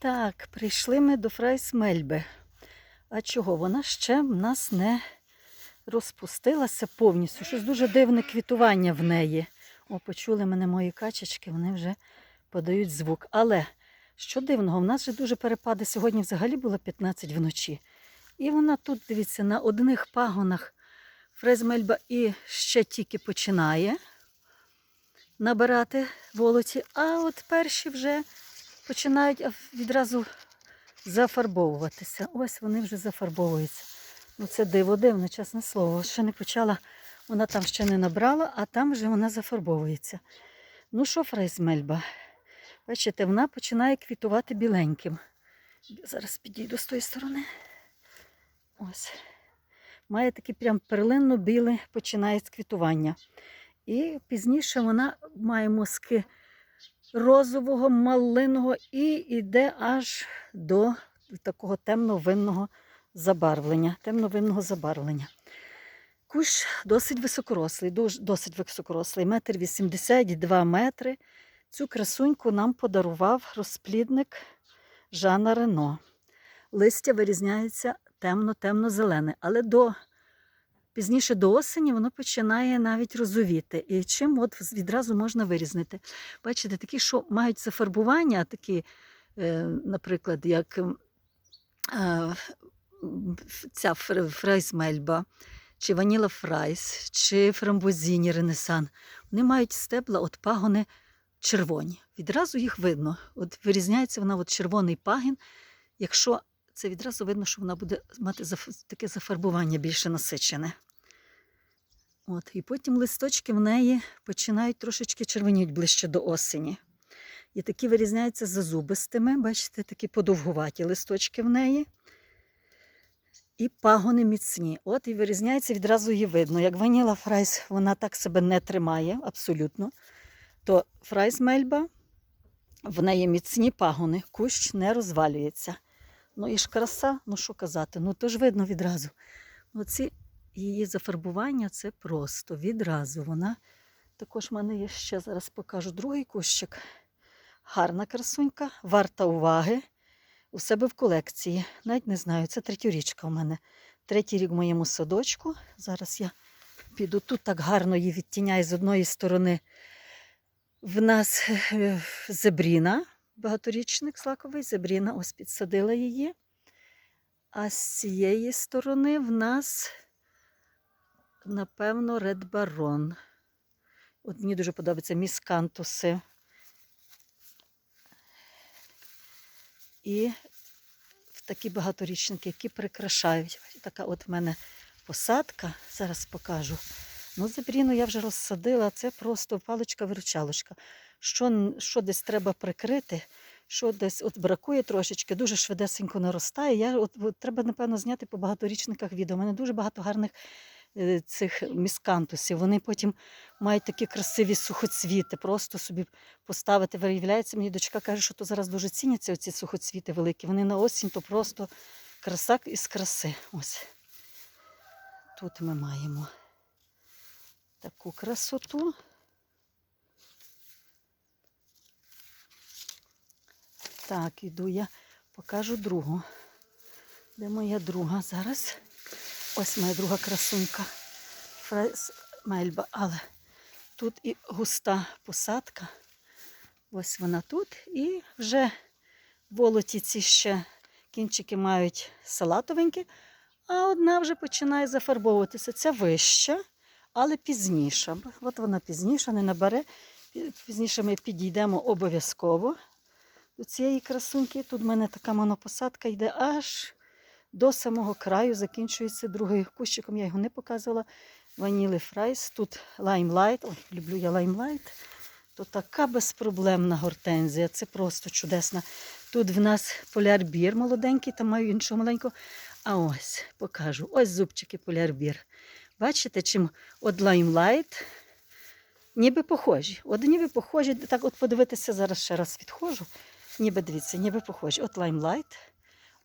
Так, прийшли ми до Фрайсмельби. А чого? Вона ще в нас не розпустилася повністю. Щось дуже дивне квітування в неї. О, почули мене мої качечки, вони вже подають звук. Але що дивного, в нас же дуже перепади. Сьогодні взагалі було 15 вночі. І вона тут, дивіться, на одних пагонах Фрезмельба і ще тільки починає набирати волоті, а от перші вже починають відразу зафарбовуватися. Ось вони вже зафарбовуються. Ну це диво дивне, чесне слово. Ще не почала, вона там ще не набрала, а там вже вона зафарбовується. Ну що, фрейзмельба? Бачите, вона починає квітувати біленьким. Зараз підійду з тої сторони. Ось. Має таке прям перлинно біле починає з квітування. І пізніше вона має мазки розового, малиного і йде аж до такого темно-винного забарвлення. Темно-винного забарвлення. Кущ досить високорослий, досить високорослий, метр вісімдесят два метри. Цю красуньку нам подарував розплідник Жана Рено. Листя вирізняється темно-темно-зелене, але до пізніше до осені воно починає навіть розовіти. І чим от відразу можна вирізнити. Бачите, такі, що мають зафарбування, такі, е, наприклад, як ця фрайсмельба, чи ваніла фрайс, чи фрамбозіні ренесан. Вони мають стебла, от пагони червоні. Відразу їх видно. От вирізняється вона от червоний пагін. Якщо це відразу видно, що вона буде мати таке зафарбування більше насичене. От, і потім листочки в неї починають трошечки червоніють ближче до осені. І такі вирізняються зазубистими, бачите, такі подовгуваті листочки в неї. І пагони міцні. От і вирізняється, відразу її видно. Як ваніла фрайс, вона так себе не тримає абсолютно. То фрайс мельба, в неї міцні пагони, кущ не розвалюється. Ну і ж краса, ну що казати, ну то ж видно відразу. Оці її зафарбування це просто відразу. Вона також в мене є ще зараз покажу другий кущик. Гарна красунька, варта уваги. У себе в колекції. Навіть не знаю, це третyorічка у мене. Третій рік в моєму садочку. Зараз я піду тут так гарно її відтіняє з одної сторони. В нас е, зебріна, багаторічник слаковий, зебріна, ось підсадила її. А з цієї сторони в нас, напевно, Ред Барон. От мені дуже подобаються міскантуси. І такі багаторічники, які прикрашають. Така от в мене посадка, зараз покажу. Ну, зебріну я вже розсадила, це просто паличка-виручалочка. Що, що десь треба прикрити, що десь от бракує трошечки, дуже швидесенько наростає. Я, от, от, треба, напевно, зняти по багаторічниках відео. У мене дуже багато гарних цих міскантусів. Вони потім мають такі красиві сухоцвіти. Просто собі поставити. Виявляється, мені дочка каже, що то зараз дуже ціняться оці сухоцвіти великі. Вони на осінь, то просто краса із краси. Ось. Тут ми маємо таку красоту. Так, іду я покажу другу. Де моя друга зараз? Ось моя друга красунька. Фрес Мельба. Але тут і густа посадка. Ось вона тут. І вже волоті ці ще кінчики мають салатовенькі, а одна вже починає зафарбовуватися. Ця вища, але пізніша. От вона пізніша, не набере. Пізніше ми підійдемо обов'язково до цієї красуньки. Тут в мене така монопосадка йде аж до самого краю, закінчується другий кущиком. Я його не показувала. Ваніли фрайс. Тут лаймлайт. Ой, люблю я лаймлайт. То така безпроблемна гортензія. Це просто чудесна. Тут в нас полярбір молоденький, там маю іншого маленького. А ось покажу. Ось зубчики полярбір. Бачите, чим от лаймлайт ніби похожі. От ніби похожі. Так от подивитися, зараз ще раз відходжу. Ніби дивіться, ніби похожі. От лаймлайт,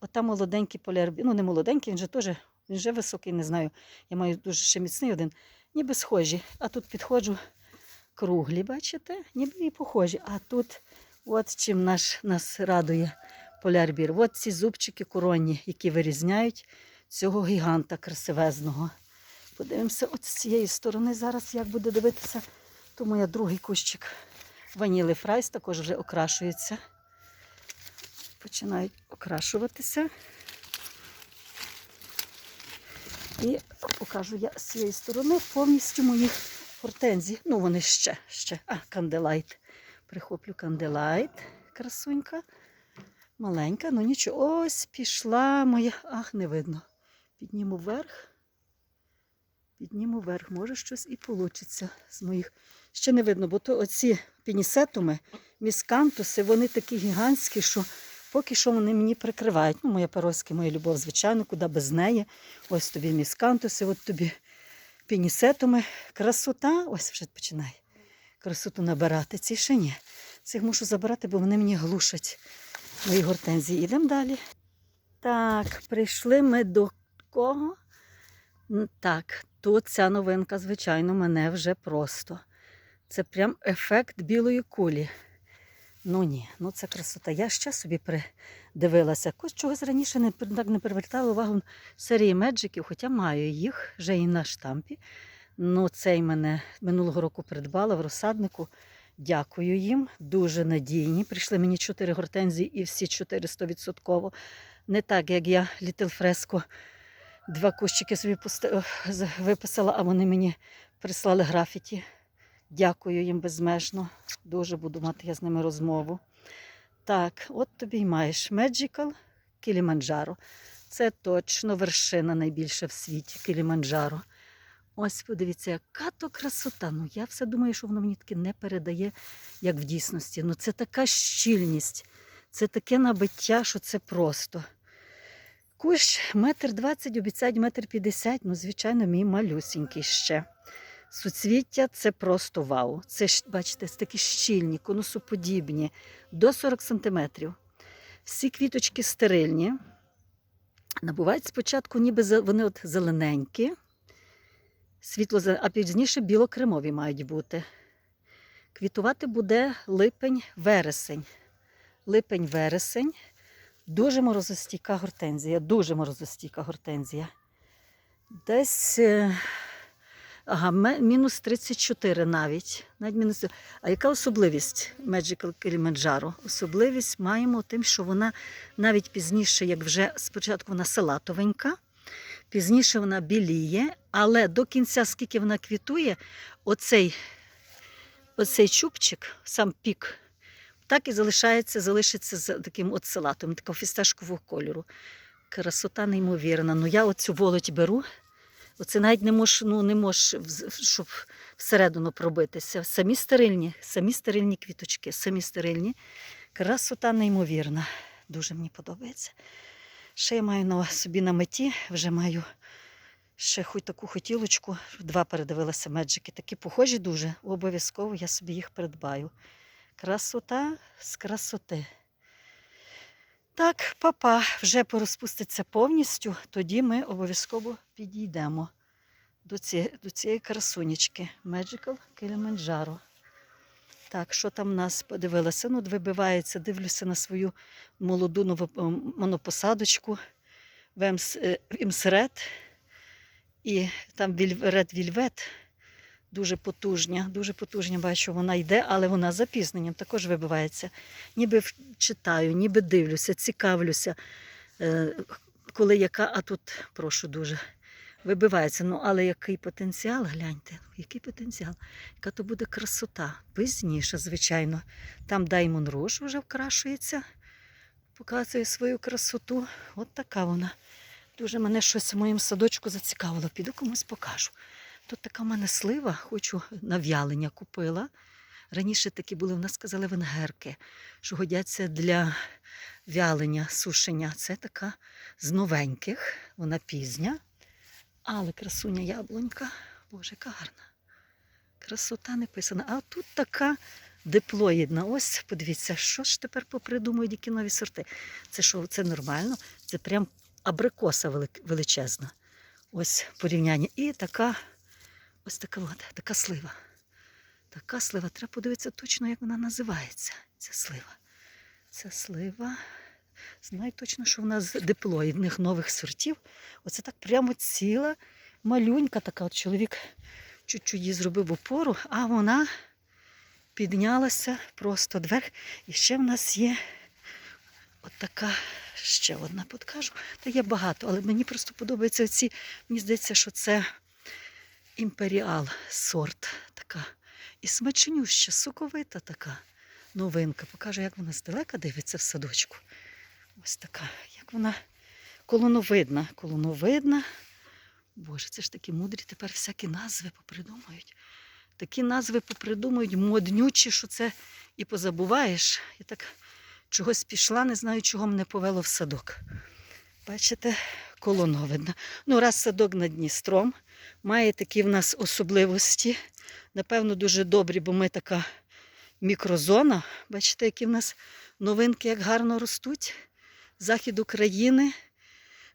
от там молоденький полярбір. Ну, не молоденький, він же теж, він вже високий, не знаю. Я маю дуже ще міцний один. Ніби схожі. А тут підходжу круглі, бачите? Ніби і похожі. А тут, от чим наш, нас радує полярбір. От ці зубчики коронні, які вирізняють цього гіганта красивезного. Подивимося от з цієї сторони зараз, як буде дивитися. То моя другий кущик ваніли фрайс також вже окрашується. Починають окрашуватися. І покажу я з цієї сторони повністю мої гортензії. Ну, вони ще, ще. А, канделайт. Прихоплю канделайт. Красунька. Маленька, ну нічого. Ось пішла моя. Ах, не видно. Підніму вверх. Підніму вверх. Може щось і вийде з моїх. Ще не видно, бо то оці пінісетуми, міскантуси, вони такі гігантські, що поки що вони мені прикривають. Ну, моя пероська, моя любов, звичайно, куди без неї. Ось тобі міскантуси, от тобі пінісетуми. Красота, ось вже починає красоту набирати. Ці ще ні. Цих мушу забирати, бо вони мені глушать мої гортензії. Ідемо далі. Так, прийшли ми до кого? Так, тут ця новинка, звичайно, мене вже просто. Це прям ефект білої кулі. Ну ні, ну це красота. Я ще собі придивилася. Якось чогось раніше не, так не привертала увагу серії меджиків, хоча маю їх вже і на штампі. Ну, цей мене минулого року придбала в розсаднику. Дякую їм, дуже надійні. Прийшли мені чотири гортензії і всі чотири 100%. Не так, як я Little Fresco два кущики собі виписала, а вони мені прислали графіті. Дякую їм безмежно. Дуже буду мати я з ними розмову. Так, от тобі й маєш Magical Кіліманджаро. Це точно вершина найбільша в світі Кіліманджаро. Ось подивіться, яка то красота. Ну я все думаю, що воно мені таки не передає, як в дійсності. Ну це така щільність, це таке набиття, що це просто. Кущ метр двадцять, обіцяють метр п'ятдесят, ну, звичайно, мій малюсінький ще. Суцвіття це просто вау. Це, бачите, такі щільні, конусоподібні, до 40 сантиметрів. Всі квіточки стерильні. Набувають спочатку, ніби вони от зелененькі, світло, а пізніше білокремові мають бути. Квітувати буде липень-вересень. Липень-вересень. Дуже морозостійка гортензія, дуже морозостійка гортензія. Десь е, ага, мінус 34 навіть. навіть мінус... А яка особливість Magical Kilimanjaro? Особливість маємо тим, що вона навіть пізніше, як вже спочатку вона салатовенька, пізніше вона біліє, але до кінця, скільки вона квітує, оцей, оцей чубчик, сам пік, так і залишається, залишиться з таким от салатом, такого фісташкового кольору. Красота неймовірна. Ну я оцю волоть беру. Оце навіть не мож, ну, не мож, щоб всередину пробитися. Самі стерильні, самі стерильні квіточки, самі стерильні. Красота неймовірна. Дуже мені подобається. Ще я маю на собі на меті, вже маю ще хоч таку хотілочку. Два передивилася меджики. Такі похожі дуже. Обов'язково я собі їх придбаю. Красота з красоти. Так, папа вже порозпуститься повністю, тоді ми обов'язково підійдемо до, ці, до цієї красунечки Magical Kilimanjaro. Так, що там нас подивилася? Ну, вибивається, дивлюся на свою молоду нову, монопосадочку в Емс, е, Імсред. І там Ред Вільвет дуже потужня, дуже потужня, бачу, вона йде, але вона з запізненням також вибивається. Ніби читаю, ніби дивлюся, цікавлюся, е, коли яка, а тут прошу дуже. Вибивається. Ну, але який потенціал, гляньте, який потенціал, яка то буде красота. Пізніше, звичайно. Там Даймон Руш вже вкрашується, показує свою красоту. От така вона. Дуже мене щось в моєму садочку зацікавило. Піду комусь покажу. Тут така в мене слива, хочу на в'ялення купила. Раніше такі були, в нас сказали венгерки, що годяться для вялення, сушення. Це така з новеньких, вона пізня. Але красуня яблунька, боже, яка гарна. Красота не писана. А тут така диплоїдна. Ось, подивіться, що ж тепер попридумують які нові сорти. Це що, це нормально? Це прям абрикоса величезна. Ось порівняння. І така, ось така, от, така слива. Така слива. Треба подивитися точно, як вона називається. Ця слива. Ця слива. Знаю точно, що в нас диплоїдних нових сортів. Оце так прямо ціла малюнька така. От чоловік чуть-чуть їй зробив опору, а вона піднялася просто вверх. І ще в нас є от така ще одна подкажу. Та є багато, але мені просто подобаються оці. Мені здається, що це імперіал сорт така. І смачнюща, соковита така новинка. Покажу, як вона здалека дивиться в садочку. Ось така, як вона колоновидна. Колоновидна. Боже, це ж такі мудрі тепер всякі назви попридумують. Такі назви попридумують моднючі, що це і позабуваєш. Я так чогось пішла, не знаю, чого мене повело в садок. Бачите, колоновидна. Ну, раз садок над Дністром має такі в нас особливості. Напевно, дуже добрі, бо ми така мікрозона. Бачите, які в нас новинки, як гарно ростуть. Захід України.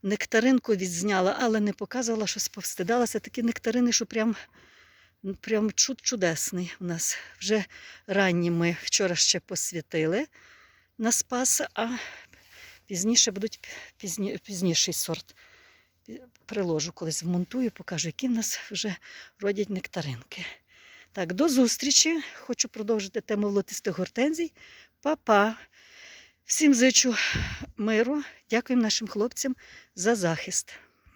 Нектаринку відзняла, але не показувала, щось повстидалася. Такі нектарини, що прям, прям чуд чудесний у нас. Вже ранні ми вчора ще посвятили на спас, а пізніше будуть пізні, пізніший сорт. Приложу колись вмонтую, покажу, які в нас вже родять нектаринки. Так, до зустрічі. Хочу продовжити тему волотистих гортензій. Па-па! Всім зичу миру. Дякуємо нашим хлопцям за захист.